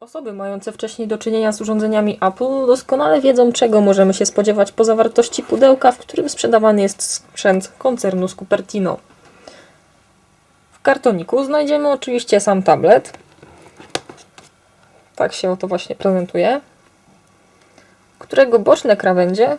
Osoby mające wcześniej do czynienia z urządzeniami Apple doskonale wiedzą, czego możemy się spodziewać po zawartości pudełka, w którym sprzedawany jest sprzęt koncernu z Cupertino. W kartoniku znajdziemy oczywiście sam tablet. Tak się oto właśnie prezentuje. Którego boczne krawędzie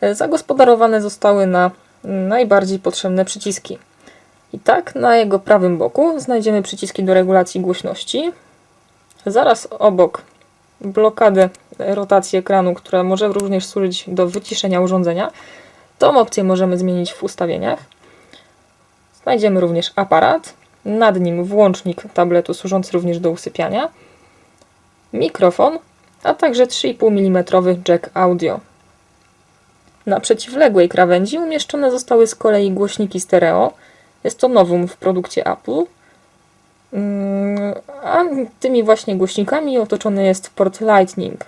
e, zagospodarowane zostały na najbardziej potrzebne przyciski. I tak na jego prawym boku znajdziemy przyciski do regulacji głośności. Zaraz obok blokadę rotacji ekranu, która może również służyć do wyciszenia urządzenia. Tą opcję możemy zmienić w ustawieniach. Znajdziemy również aparat, nad nim włącznik tabletu służący również do usypiania, mikrofon, a także 3,5 mm jack audio. Na przeciwległej krawędzi umieszczone zostały z kolei głośniki stereo. Jest to nowum w produkcie Apple. Mm, A tymi właśnie głośnikami otoczony jest port Lightning.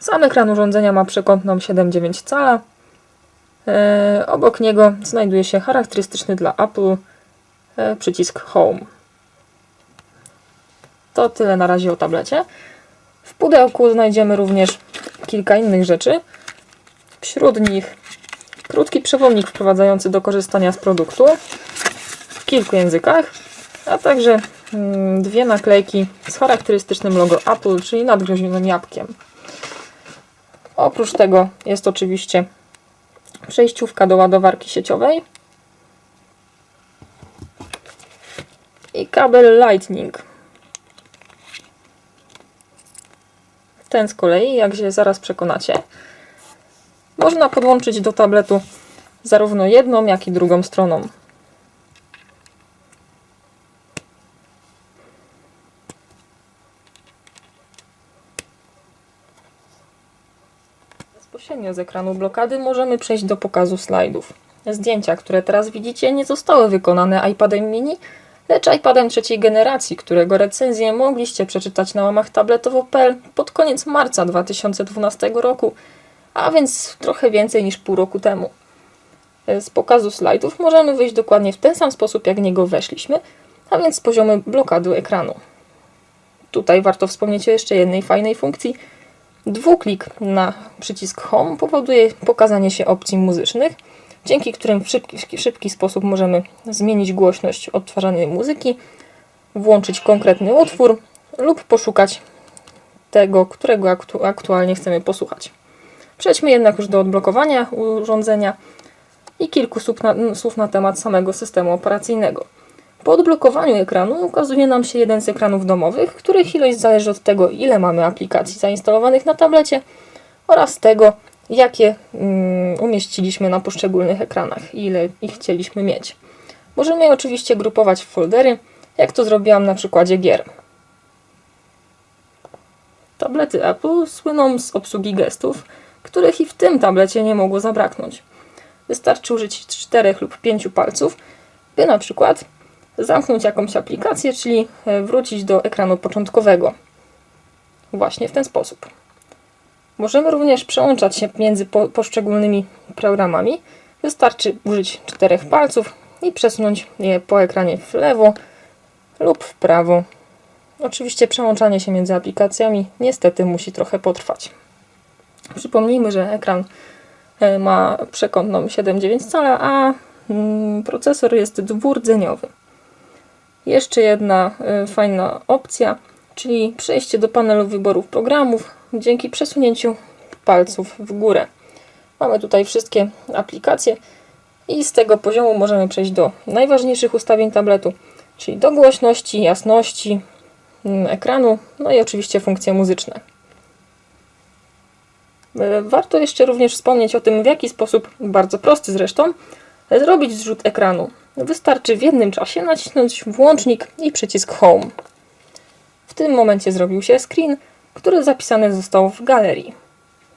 Sam ekran urządzenia ma przekątną 7,9 cala. E, obok niego znajduje się charakterystyczny dla Apple e, przycisk Home. To tyle na razie o tablecie. W pudełku znajdziemy również kilka innych rzeczy. Wśród nich krótki przewodnik wprowadzający do korzystania z produktu w kilku językach, a także mm, dwie naklejki z charakterystycznym logo Apple, czyli nadgryzionym jabłkiem. Oprócz tego jest oczywiście przejściówka do ładowarki sieciowej i kabel Lightning. Ten z kolei, jak się zaraz przekonacie, można podłączyć do tabletu zarówno jedną, jak i drugą stroną. Bezpośrednio z ekranu blokady możemy przejść do pokazu slajdów. Zdjęcia, które teraz widzicie, nie zostały wykonane iPadem mini, lecz iPadem trzeciej generacji, którego recenzję mogliście przeczytać na łamach tabletowo.pl pod koniec marca 2012 roku, a więc trochę więcej niż pół roku temu. Z pokazu slajdów możemy wyjść dokładnie w ten sam sposób, jak niego weszliśmy, a więc z poziomu blokady ekranu. Tutaj warto wspomnieć o jeszcze jednej fajnej funkcji. Dwuklik na przycisk Home powoduje pokazanie się opcji muzycznych, dzięki którym w szybki, szybki sposób możemy zmienić głośność odtwarzanej muzyki, włączyć konkretny utwór lub poszukać tego, którego aktu aktualnie chcemy posłuchać. Przejdźmy jednak już do odblokowania urządzenia i kilku słów na, słów na temat samego systemu operacyjnego. Po odblokowaniu ekranu ukazuje nam się jeden z ekranów domowych, których ilość zależy od tego, ile mamy aplikacji zainstalowanych na tablecie oraz tego, jakie mm, umieściliśmy na poszczególnych ekranach i ile ich chcieliśmy mieć. Możemy je oczywiście grupować w foldery, jak to zrobiłam na przykładzie gier. Tablety Apple słyną z obsługi gestów, których i w tym tablecie nie mogło zabraknąć. Wystarczy użyć czterech lub pięciu palców, by na przykład zamknąć jakąś aplikację, czyli e, wrócić do ekranu początkowego. Właśnie w ten sposób. Możemy również przełączać się między po poszczególnymi programami. Wystarczy użyć czterech palców i przesunąć je po ekranie w lewo lub w prawo. Oczywiście przełączanie się między aplikacjami niestety musi trochę potrwać. Przypomnijmy, że ekran e, ma przekątną 7,9 cala, a mm, procesor jest dwurdzeniowy. Jeszcze jedna y, fajna opcja, czyli przejście do panelu wyborów programów dzięki przesunięciu palców w górę. Mamy tutaj wszystkie aplikacje i z tego poziomu możemy przejść do najważniejszych ustawień tabletu, czyli do głośności, jasności mm, ekranu, no i oczywiście funkcje muzyczne. Y, Warto jeszcze również wspomnieć o tym, w jaki sposób, bardzo prosty zresztą, zrobić zrzut ekranu. Wystarczy w jednym czasie nacisnąć włącznik i przycisk Home. W tym momencie zrobił się screen, który zapisany został w galerii.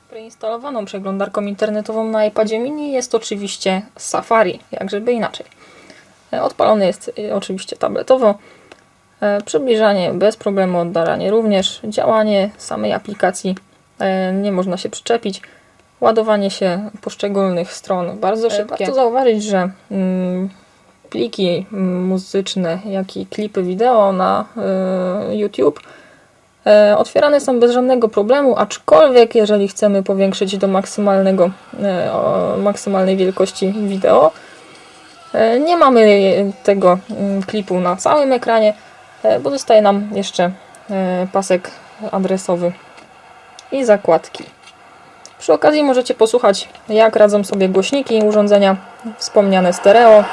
Preinstalowaną przeglądarką internetową na iPadzie mini jest oczywiście Safari, jak żeby inaczej. Odpalony jest y, oczywiście tabletowo. E, Przybliżanie bez problemu, oddalanie również. Działanie samej aplikacji e, nie można się przyczepić. Ładowanie się poszczególnych stron bardzo szybkie. Warto zauważyć, że mm, pliki muzyczne, jak i klipy wideo na y, YouTube E, otwierane są bez żadnego problemu, aczkolwiek jeżeli chcemy powiększyć do maksymalnego, o, maksymalnej wielkości wideo, nie mamy tego klipu na całym ekranie, bo zostaje nam jeszcze pasek adresowy i zakładki. Przy okazji możecie posłuchać, jak radzą sobie głośniki i urządzenia wspomniane stereo.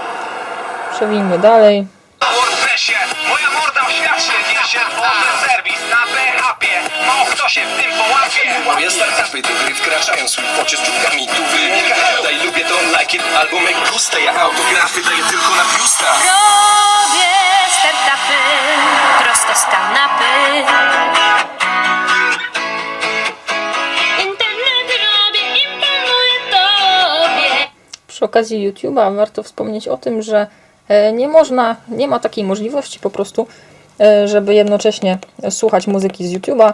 Przewijmy dalej. Na WordPressie moja morda oświadczy Niesie tworzę serwis na PHP Mało kto się w tym połapie Moje startupy do gry wkraczają swój pocie z czubkami tu wynikają Daj lubię to like it albo make gusta Ja autografy daję tylko na biusta Robię startupy prosto z kanapy. Internet robię, imponuję tobie. Przy okazji YouTube'a warto wspomnieć o tym, że nie można, nie ma takiej możliwości po prostu, e, żeby jednocześnie słuchać muzyki z YouTube'a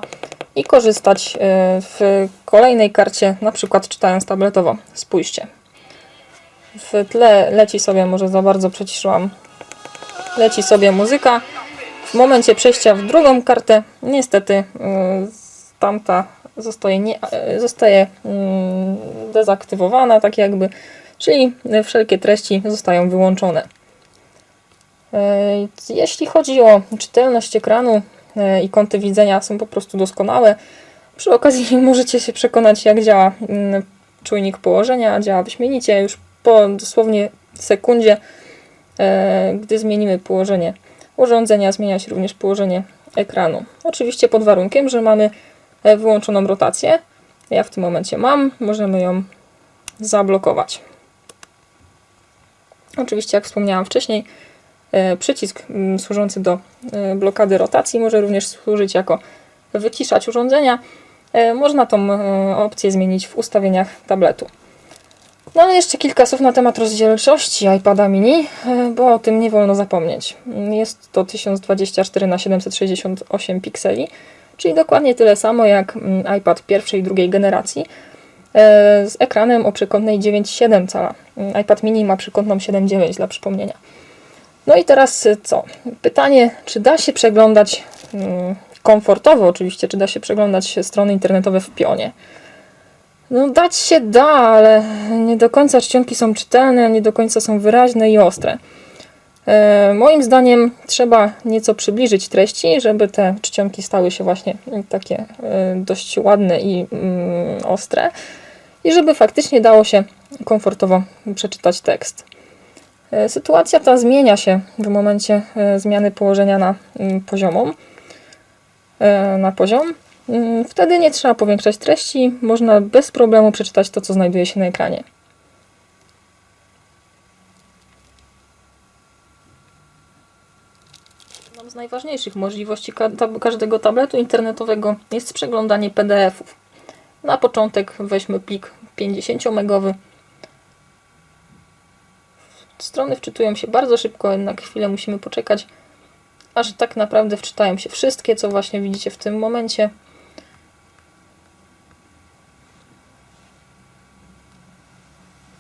i korzystać e, w kolejnej karcie, na przykład czytając tabletowo. Spójrzcie. W tle leci sobie, może za bardzo przyciszyłam, leci sobie muzyka. W momencie przejścia w drugą kartę, niestety tamta zostaje, nie, zostaje mm, dezaktywowana, tak jakby, czyli wszelkie treści zostają wyłączone. Y, Jeśli chodzi o czytelność ekranu y, i kąty widzenia są po prostu doskonałe, przy okazji możecie się przekonać, jak działa mm, czujnik położenia. Działa wyśmienicie już po dosłownie sekundzie, e, gdy zmienimy położenie urządzenia, zmienia się również położenie ekranu. Oczywiście pod warunkiem, że mamy e, wyłączoną rotację. Ja w tym momencie mam, możemy ją zablokować. Oczywiście, jak wspomniałam wcześniej, e, przycisk mm, służący do e, blokady rotacji może również służyć jako wyciszać urządzenia. E, Można tą e, opcję zmienić w ustawieniach tabletu. No ale jeszcze kilka słów na temat rozdzielczości iPada mini, e, bo o tym nie wolno zapomnieć. Jest to 1024 na 768 pikseli, czyli dokładnie tyle samo jak mm, iPad pierwszej i drugiej generacji e, z ekranem o przekątnej 9,7 cala. Mm, iPad mini ma przekątną 7,9 dla przypomnienia. No i teraz e, co? Pytanie, czy da się przeglądać mm, komfortowo oczywiście, czy da się przeglądać strony internetowe w pionie? No dać się da, ale nie do końca czcionki są czytelne, nie do końca są wyraźne i ostre. E, moim zdaniem trzeba nieco przybliżyć treści, żeby te czcionki stały się właśnie takie e, dość ładne i mm, ostre i żeby faktycznie dało się komfortowo przeczytać tekst. E, Sytuacja ta zmienia się w momencie e, zmiany położenia na mm, poziomą, e, na poziom. Mm, Wtedy nie trzeba powiększać treści, można bez problemu przeczytać to, co znajduje się na ekranie. Jedną z najważniejszych możliwości każdego tabletu internetowego jest przeglądanie PDF-ów. Na początek weźmy plik 50-megowy. Strony wczytują się bardzo szybko, jednak chwilę musimy poczekać, aż tak naprawdę wczytają się wszystkie, co właśnie widzicie w tym momencie.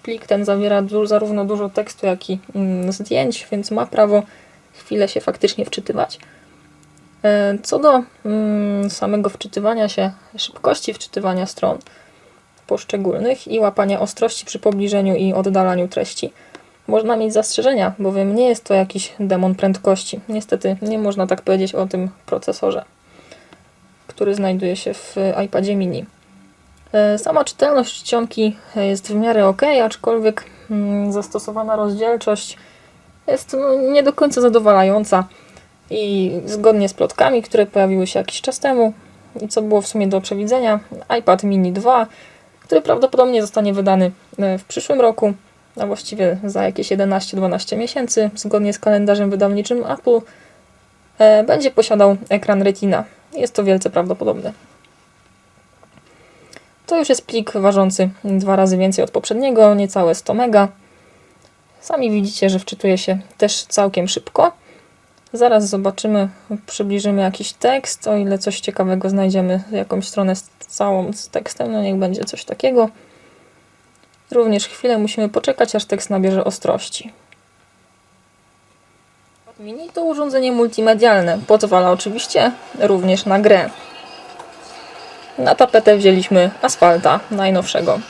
Plik ten zawiera du- zarówno dużo tekstu, jak i mm, zdjęć, więc ma prawo chwilę się faktycznie wczytywać. E, Co do mm, samego wczytywania się, szybkości wczytywania stron poszczególnych i łapania ostrości przy pobliżeniu i oddalaniu treści, można mieć zastrzeżenia, bowiem nie jest to jakiś demon prędkości. Niestety nie można tak powiedzieć o tym procesorze, który znajduje się w iPadzie mini. E, Sama czytelność czcionki jest w miarę ok, aczkolwiek mm, zastosowana rozdzielczość jest no, nie do końca zadowalająca i zgodnie z plotkami, które pojawiły się jakiś czas temu i co było w sumie do przewidzenia, iPad mini 2, który prawdopodobnie zostanie wydany e, w przyszłym roku, a właściwie za jakieś 11-12 miesięcy, zgodnie z kalendarzem wydawniczym Apple, e, będzie posiadał ekran Retina. Jest to wielce prawdopodobne. To już jest plik ważący dwa razy więcej od poprzedniego, niecałe 100 mega. Sami widzicie, że wczytuje się też całkiem szybko. Zaraz zobaczymy, przybliżymy jakiś tekst, o ile coś ciekawego znajdziemy, jakąś stronę z całą z tekstem, no niech będzie coś takiego. Również chwilę musimy poczekać, aż tekst nabierze ostrości. Mini to urządzenie multimedialne, pozwala oczywiście również na grę. Na tapetę wzięliśmy asfalta najnowszego.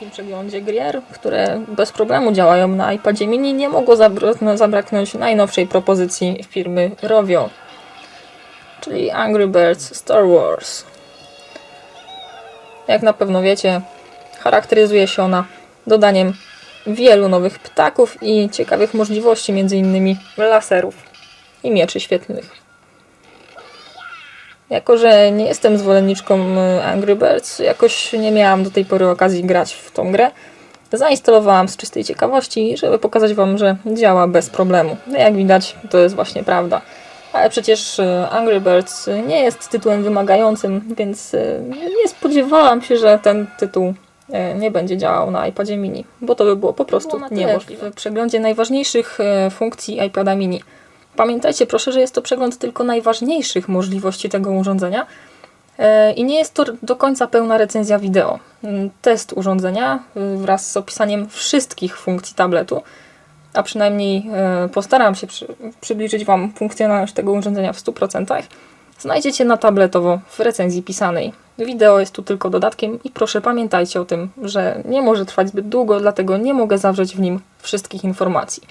Tym przeglądzie gier, które bez problemu działają na iPadzie mini, nie mogło no, zabraknąć najnowszej propozycji firmy Rovio, czyli Angry Birds Star Wars. Jak na pewno wiecie, charakteryzuje się ona dodaniem wielu nowych ptaków i ciekawych możliwości, m.in. laserów i mieczy świetlnych. Jako, że nie jestem zwolenniczką y, Angry Birds, jakoś nie miałam do tej pory okazji grać w tą grę. Zainstalowałam z czystej ciekawości, żeby pokazać Wam, że działa bez problemu. No jak widać, to jest właśnie prawda. Ale przecież y, Angry Birds nie jest tytułem wymagającym, więc y, nie spodziewałam się, że ten tytuł nie będzie działał na iPadzie mini, bo to by było po prostu niemożliwe. W przeglądzie najważniejszych funkcji iPada mini. Pamiętajcie proszę, że jest to przegląd tylko najważniejszych możliwości tego urządzenia e, i nie jest to do końca pełna recenzja wideo. Mm, Test urządzenia y, wraz z opisaniem wszystkich funkcji tabletu, a przynajmniej e, postaram się przy, przybliżyć Wam funkcjonalność tego urządzenia w 100%, znajdziecie na tabletowo w recenzji pisanej. Wideo jest tu tylko dodatkiem i proszę pamiętajcie o tym, że nie może trwać zbyt długo, dlatego nie mogę zawrzeć w nim wszystkich informacji.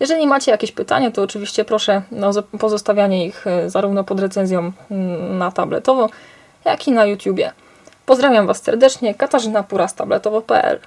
Jeżeli macie jakieś pytania, to oczywiście proszę o zo- pozostawianie ich e, zarówno pod recenzją mm, na tabletowo, jak i na YouTubie. Pozdrawiam Was serdecznie, Katarzyna Pura z tabletowo.pl.